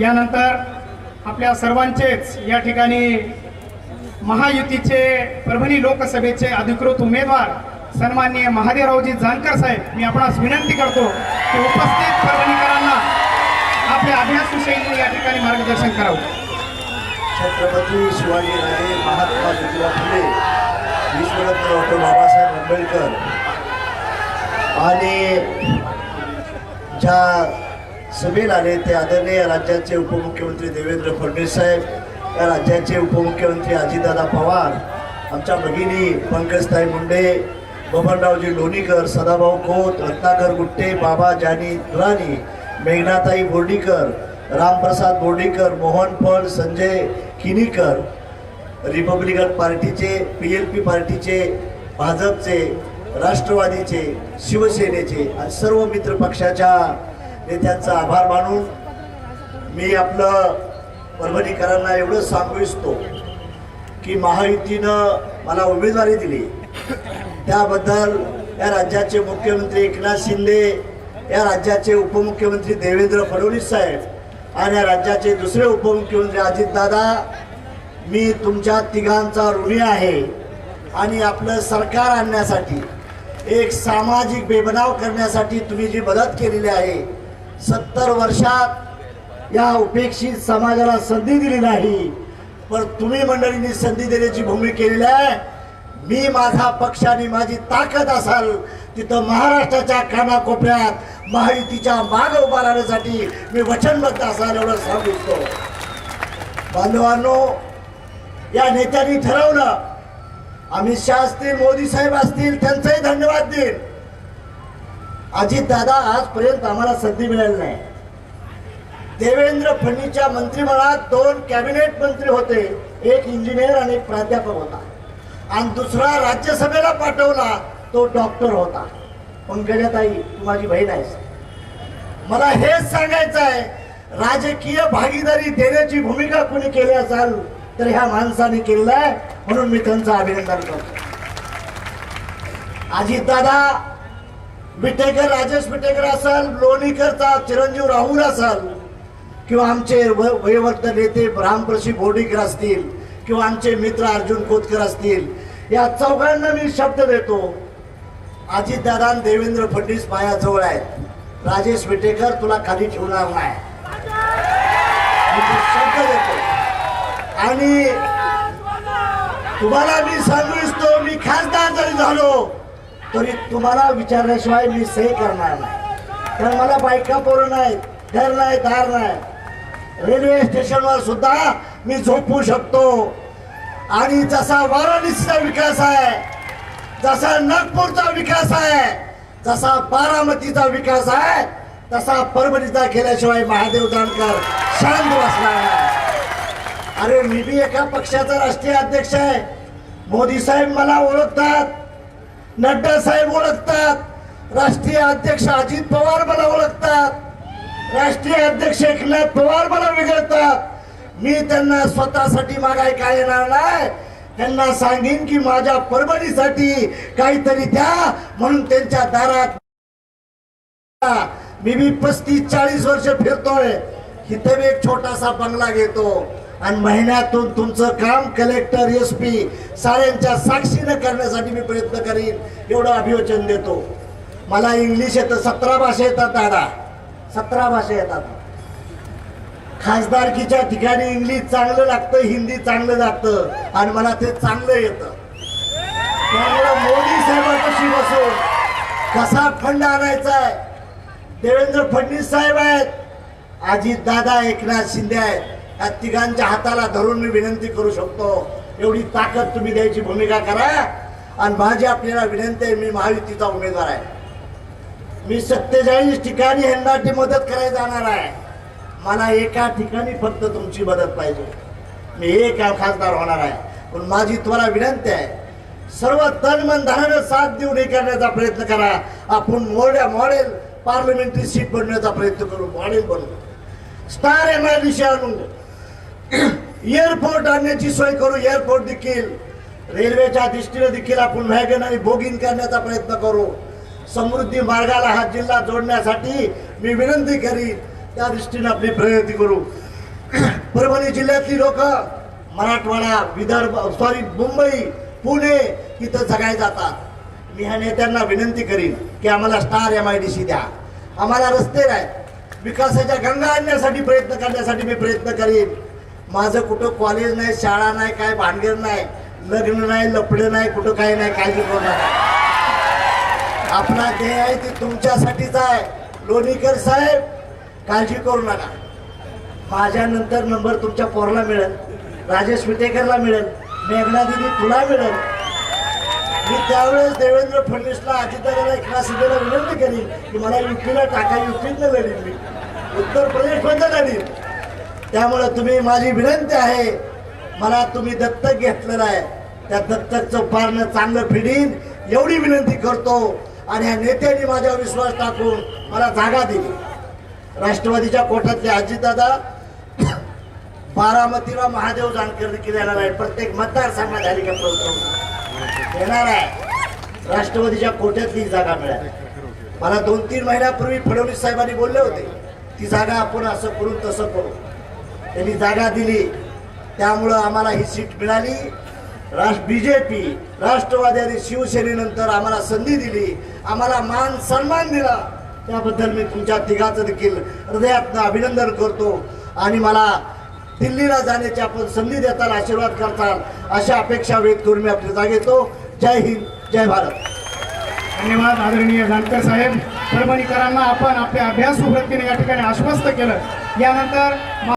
यानंतर आपल्या सर्वांचेच या ठिकाणी महायुतीचे परभणी लोकसभेचे अधिकृत उमेदवार सन्माननीय महादेवरावजी जानकर साहेब मी आपणास विनंती करतो की उपस्थित परभणीकरांना आपल्या अभ्यासविषयी या ठिकाणी मार्गदर्शन करावं. छत्रपती शिवाजीराजे महात्मा ज्योतिबा फुले विश्वरत्न डॉक्टर बाबासाहेब आंबेडकर आणि ज्या सभेला आले ते आदरणीय राज्याचे उपमुख्यमंत्री देवेंद्र फडणवीस साहेब या राज्याचे उपमुख्यमंत्री अजितदादा पवार आमच्या भगिनी पंकजताई मुंडे बबनरावजी लोणीकर सदाभाऊ खोत रत्नाकर गुट्टे बाबा जानी दुरानी मेघनाताई बोर्डीकर रामप्रसाद बोर्डीकर मोहन फड संजय किनीकर रिपब्लिकन पार्टीचे पी एल पी पार्टीचे भाजपचे राष्ट्रवादीचे शिवसेनेचे आणि सर्व मित्र पक्षाच्या नेत्यांचा आभार मानून मी आपलं परभणीकरांना एवढं सांगू इच्छितो की महायुतीनं मला उमेदवारी दिली. त्याबद्दल या राज्याचे मुख्यमंत्री एकनाथ शिंदे या राज्याचे उपमुख्यमंत्री देवेंद्र फडणवीस साहेब आणि या राज्याचे दुसरे उपमुख्यमंत्री अजितदादा मी तुमच्या तिघांचा ऋणी आहे आणि आपलं सरकार आणण्यासाठी एक सामाजिक बेबनाव करण्यासाठी तुम्ही जी मदत केलेली आहे सत्तर वर्षात या उपेक्षित समाजाला संधी दिली नाही. पण तुम्ही मंडळींनी संधी देण्याची भूमी केलेली आहे. मी माझा पक्ष आणि माझी ताकद असाल तिथं महाराष्ट्राच्या कानाकोपऱ्यात महायुतीच्या माग उभा राहण्यासाठी मी वचनबद्ध असाल एवढं सांगू इच्छितो. बांधवांनो या नेत्यांनी ठरवलं अमित शाह असतील मोदी साहेब असतील त्यांचाही धन्यवाद देईल अजित दादा आजपर्यंत आम्हाला संधी मिळाली नाही. देवेंद्र फडणवीसच्या मंत्रिमंडळात दोन कॅबिनेट मंत्री होते एक इंजिनियर आणि एक प्राध्यापक होता. आणि दुसरा राज्यसभेला पाठवला तो डॉक्टर होता. पंकजाताई तू माझी बहीण आहेस मला हेच सांगायचं आहे राजकीय भागीदारी देण्याची भूमिका कोणी केली असाल तर ह्या माणसाने केलेलं आहे म्हणून मी त्यांचं अभिनंदन करतो. अजितदादा विटेकर राजेश विटेकर असाल लोणीकरचा चिरंजीव राहुल असाल किंवा आमचे वयवर्त नेते रामप्रशी बोर्डीकर असतील किंवा आमचे मित्र अर्जुन खोतकर असतील या चौघांना मी शब्द देतो. अजितदादा आणि देवेंद्र फडणवीस माझ्याजवळ आहेत. राजेश विटेकर तुला खाली ठेवणार नाही. शब्द देतो. आणि तुम्हाला मी सांगू इच्छितो मी खासदार जरी झालो तरी तुम्हाला विचारल्याशिवाय मी सही करणार नाही. कारण मला बायका पोरं नाही घर नाही दार नाही. रेल्वे स्टेशनवर सुद्धा मी झोपू शकतो. आणि जसा वाराणसीचा विकास आहे जसा नागपूरचा विकास आहे जसा बारामतीचा विकास आहे तसा परभणीचा केल्याशिवाय महादेव जानकर शांत बसणार अरे मी बी एका पक्षाचा राष्ट्रीय अध्यक्ष आहे. मोदी साहेब मला ओळखतात. नड्डा साहेब ओळखतात. राष्ट्रीय अध्यक्ष अजित पवार मला ओळखतात. राष्ट्रीय अध्यक्ष एकनाथ पवार मला विघडतात मी त्यांना स्वतःसाठी मागाय काय येणार नाही? त्यांना सांगेन की माझ्या परभणीसाठी काहीतरी द्या म्हणून त्यांच्या दारात मी बी पस्तीस चाळीस वर्ष फिरतोय. इथे बी एक छोटासा बंगला घेतो. आणि महिन्यातून तुमचं काम कलेक्टर एस पी साऱ्यांच्या साक्षीनं करण्यासाठी मी प्रयत्न करीन एवढं अभिवचन देतो. मला इंग्लिश येतं सतरा भाषा येतात दादा. सतरा भाषा येतात. खासदारकीच्या ठिकाणी इंग्लिश चांगलं लागतं हिंदी चांगलं लागतं आणि मला ते चांगलं येतं. त्यामुळे मोदी साहेबांपाशी बसून कसा फंड आणायचा आहे? देवेंद्र फडणवीस साहेब आहेत अजित दादा एकनाथ शिंदे आहेत. या तिघांच्या हाताला धरून मी विनंती करू शकतो. एवढी ताकद तुम्ही द्यायची भूमिका करा. आणि माझी आपल्याला विनंती आहे मी महायुतीचा उमेदवार आहे. मी सत्तेचाळीस ठिकाणी हेंडाटी मदत करायला जाणार आहे. मला एका ठिकाणी फक्त तुमची मदत पाहिजे. मी एक खासदार होणार आहे. पण माझी तुम्हाला विनंती आहे सर्व तन मन धनानं साथ देऊन हे करण्याचा प्रयत्न करा. आपण मोड्या मॉडेल पार्लमेंटरी सीट बनवण्याचा प्रयत्न करू. मॉडेल बनवू स्टार एम आय डी आणून एअरपोर्ट आणण्याची सोय करू एअरपोर्ट देखील. रेल्वेच्या दृष्टीने देखील आपण व्हॅगन आणि बोगिंग करण्याचा प्रयत्न करू. समृद्धी मार्गाला हा जिल्हा जोडण्यासाठी मी विनंती करीन त्या दृष्टीने आपली प्रगती करू. परभणी जिल्ह्यातली लोक मराठवाडा विदर्भ सॉरी मुंबई पुणे इथं जगाय जातात. मी ह्या नेत्यांना विनंती करीन की आम्हाला star M I D C द्या. आम्हाला रस्ते नाहीत विकासाच्या गंगा आणण्यासाठी प्रयत्न करण्यासाठी मी प्रयत्न करीन. माझं कुठं कॉलेज नाही शाळा नाही काय भानगड नाही लग्न नाही लपडं नाही कुठं काही नाही काळजी करू नका आपला ध्येय आहे ते तुमच्यासाठीच आहे. लोणीकर साहेब काळजी करू नका. माझ्यानंतर नंबर तुमच्या पोरला मिळेल राजेश विटेकरला मिळेल मेघना दिदी तुला मिळेल. मी त्यावेळेस देवेंद्र फडणवीसला अजितदादाला एकनाथ शिंदेला विनंती करीन की मला युपीला टाका युपीतनं लढीन मी. उत्तर प्रदेशमध्ये लढीन त्यामुळं तुम्ही माझी विनंती आहे. मला तुम्ही दत्तक घेतलेलं आहे. त्या दत्तकचं पारणं चांगलं फिडीन एवढी विनंती करतो. आणि ह्या नेत्यांनी माझ्यावर विश्वास टाकून मला जागा दिली. राष्ट्रवादीच्या कोठातले अजितदादा बारामतीला महादेव जानकर देखील येणार आहे प्रत्येक मतदारसंघात झाली येणार आहे. राष्ट्रवादीच्या कोट्यातली जागा मिळाली. मला दोन तीन महिन्यापूर्वी फडणवीस साहेबांनी बोलले होते ती जागा आपण असं करून तसं करू. त्यांनी जागा दिली. त्यामुळं आम्हाला ही सीट मिळाली. राष्ट्र बी जे पी राष्ट्रवादी आणि शिवसेनेनंतर आम्हाला संधी दिली. आम्हाला मान सन्मान दिला. त्याबद्दल मी तुमच्या तिघाचं देखील हृदयातनं अभिनंदन करतो. आणि मला दिल्लीला जाण्याची आपण संधी देताल आशीर्वाद करताल अशा अपेक्षा व्यक्त करून मी आपली जागा घेतो. जय हिंद जय भारत. धन्यवाद आदरणीय जानकर साहेब. परभणीकरांना आपण आपल्या अभ्यास वृत्तीने या ठिकाणी आश्वस्त केलं. यानंतर